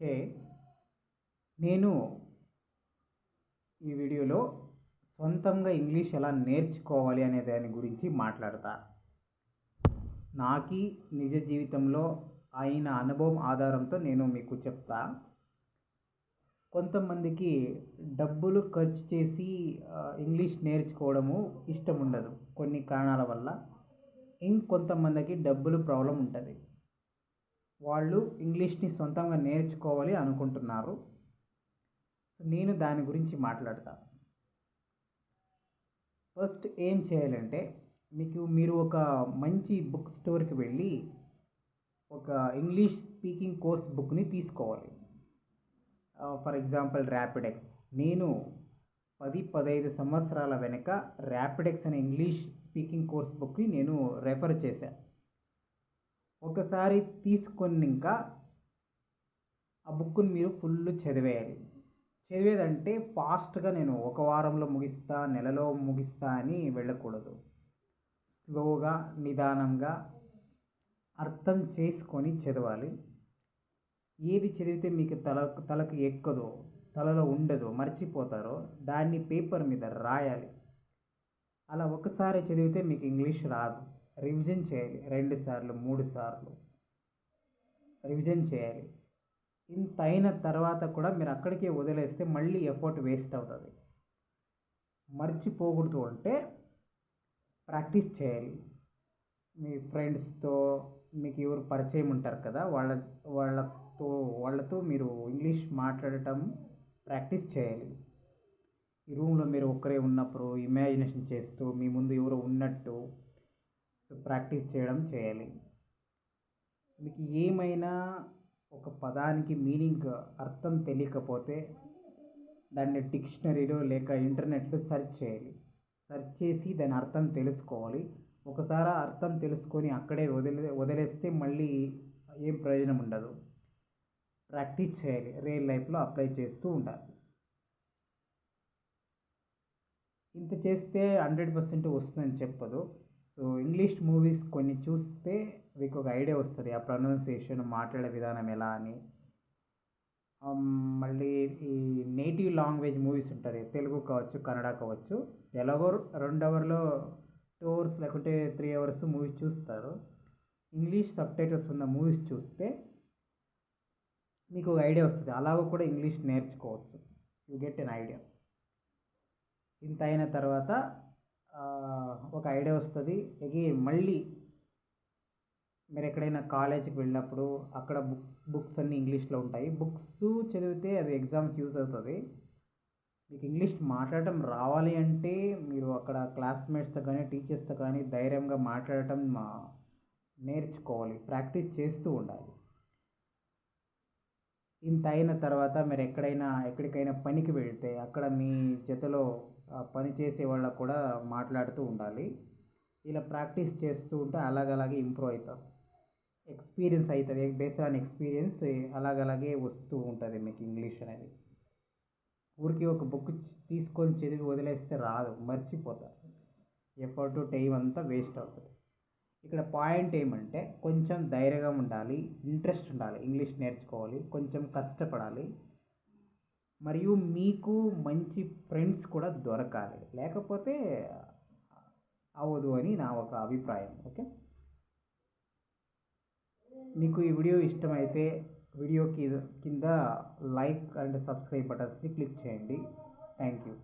హే నేను ఈ వీడియోలో సొంతంగా ఇంగ్లీష్ ఎలా నేర్చుకోవాలి అనే దాని గురించి మాట్లాడతా. నాకి నిజ జీవితంలో అయిన అనుభవం ఆధారంతో నేను మీకు చెప్తా. కొంతమందికి డబ్బులు ఖర్చు చేసి ఇంగ్లీష్ నేర్చుకోవడము ఇష్టం ఉండదు కొన్ని కారణాల వల్ల ఇంకొంతమందికి డబ్బులు ప్రాబ్లం ఉంటుంది వాళ్ళు ఇంగ్లీష్ని సొంతంగా నేర్చుకోవాలి అనుకుంటున్నారు. నేను దాని గురించి మాట్లాడతా. ఫస్ట్ ఏం చేయాలంటే మీకు మీరు ఒక మంచి బుక్ స్టోర్కి వెళ్ళి ఒక ఇంగ్లీష్ స్పీకింగ్ కోర్స్ బుక్ని తీసుకోవాలి. For example Rapidex. నేను పది పదహైదు సంవత్సరాల వెనుక ర్యాపిడెక్స్ అనే ఇంగ్లీష్ స్పీకింగ్ కోర్స్ బుక్ని నేను రెఫర్ చేశాను ఒకసారి తీసుకున్నాక ఆ బుక్ని మీరు ఫుల్ చదివేయాలి. చదివేదంటే ఫాస్ట్గా నేను ఒక వారంలో ముగిస్తా నెలలో ముగిస్తా అని వెళ్ళకూడదు. స్లోగా నిదానంగా అర్థం చేసుకొని చదవాలి. ఏది చదివితే మీకు తల తలకు ఎక్కదో తలలో ఉండదో మర్చిపోతారో దాన్ని పేపర్ మీద రాయాలి. అలా ఒకసారి చదివితే మీకు ఇంగ్లీష్ రాదు. రివిజన్ చేయాలి. రెండు సార్లు మూడు సార్లు రివిజన్ చేయాలి. ఇంత అయిన తర్వాత కూడా మీరు అక్కడికే వదిలేస్తే మళ్ళీ ఎఫర్ట్ వేస్ట్ అవుతుంది. మర్చిపోకూడదు అంటే ప్రాక్టీస్ చేయాలి. మీ ఫ్రెండ్స్తో మీకు ఎవరు పరిచయం ఉంటారు కదా వాళ్ళ వాళ్ళతో వాళ్ళతో మీరు ఇంగ్లీష్ మాట్లాడటం ప్రాక్టీస్ చేయాలి. ఈ రూమ్లో మీరు ఒక్కరే ఉన్నప్పుడు ఇమాజినేషన్ చేస్తూ మీ ముందు ఎవరో ఉన్నట్టు ప్రాక్టీస్ చేయడం చేయాలి. మీకు ఏమైనా ఒక పదానికి మీనింగ్ అర్థం తెలియకపోతే దాన్ని డిక్షనరీలో లేక ఇంటర్నెట్లో సెర్చ్ చేయాలి. సెర్చ్ చేసి దాని అర్థం తెలుసుకోవాలి. ఒకసారి అర్థం తెలుసుకొని అక్కడే వదిలే వదిలేస్తే మళ్ళీ ఏం ప్రయోజనం ఉండదు. ప్రాక్టీస్ చేయాలి. రియల్ లైఫ్లో అప్లై చేస్తూ ఉండాలి. ఇంత చేస్తే హండ్రెడ్ పర్సెంట్ వస్తుందని చెప్పదు. సో ఇంగ్లీష్ మూవీస్ కొన్ని చూస్తే మీకు ఒక ఐడియా వస్తుంది ఆ ప్రొనౌన్సియేషన్ మాట్లాడే విధానం ఎలా అని. మళ్ళీ ఈ నేటివ్ లాంగ్వేజ్ మూవీస్ ఉంటుంది తెలుగు కావచ్చు కన్నడ కావచ్చు ఎలాగో రెండు అవర్లో టూ అవర్స్ లేకుంటే త్రీ అవర్స్ మూవీస్ చూస్తారు. ఇంగ్లీష్ సబ్ టైటిల్స్ ఉన్న మూవీస్ చూస్తే మీకు ఒక ఐడియా వస్తుంది అలాగ కూడా ఇంగ్లీష్ నేర్చుకోవచ్చు. యూ గెట్ ఎన్ ఐడియా ఇంత అయిన తర్వాత ఒక ఐడియా వస్తుంది. అగైన్ మళ్ళీ మీరు ఎక్కడైనా కాలేజీకి వెళ్ళినప్పుడు అక్కడ బుక్ బుక్స్ అన్నీ ఇంగ్లీష్లో ఉంటాయి. బుక్స్ చదివితే అది ఎగ్జామ్కి యూజ్ అవుతుంది. మీకు ఇంగ్లీష్ మాట్లాడటం రావాలి అంటే మీరు అక్కడ క్లాస్మేట్స్తో కానీ టీచర్స్తో కానీ ధైర్యంగా మాట్లాడటం నేర్చుకోవాలి. ప్రాక్టీస్ చేస్తూ ఉండాలి. ఇంత అయిన తర్వాత మీరు ఎక్కడైనా ఎక్కడికైనా పనికి వెళ్తే అక్కడ మీ జతలో పని చేసే వాళ్ళకు కూడా మాట్లాడుతూ ఉండాలి. ఇలా ప్రాక్టీస్ చేస్తూ ఉంటే అలాగలాగే ఇంప్రూవ్ అవుతాం. ఎక్స్పీరియన్స్ అవుతుంది బేస్డ్ ఆన్ ఎక్స్పీరియన్స్ అలాగలాగే వస్తూ ఉంటుంది మీకు ఇంగ్లీష్ అనేది. ఊరికి ఒక బుక్ తీసుకొని చదివి వదిలేస్తే రాదు మర్చిపోతారు. ఎఫర్ట్ టైం అంతా వేస్ట్ అవుతుంది. ఇక్కడ పాయింట్ ఏమంటే కొంచెం ధైర్యంగా ఉండాలి ఇంట్రెస్ట్ ఉండాలి ఇంగ్లీష్ నేర్చుకోవాలి కొంచెం కష్టపడాలి. మరియు మీకు మంచి ఫ్రెండ్స్ కూడా దొరకాలి. లేకపోతే అవ్వదు అని నా ఒక అభిప్రాయం. ఓకే? మీకు ఈ వీడియో ఇష్టమైతే వీడియో కింద లైక్ అండ్ సబ్స్క్రైబ్ బటన్స్ని క్లిక్ చేయండి. Thank you.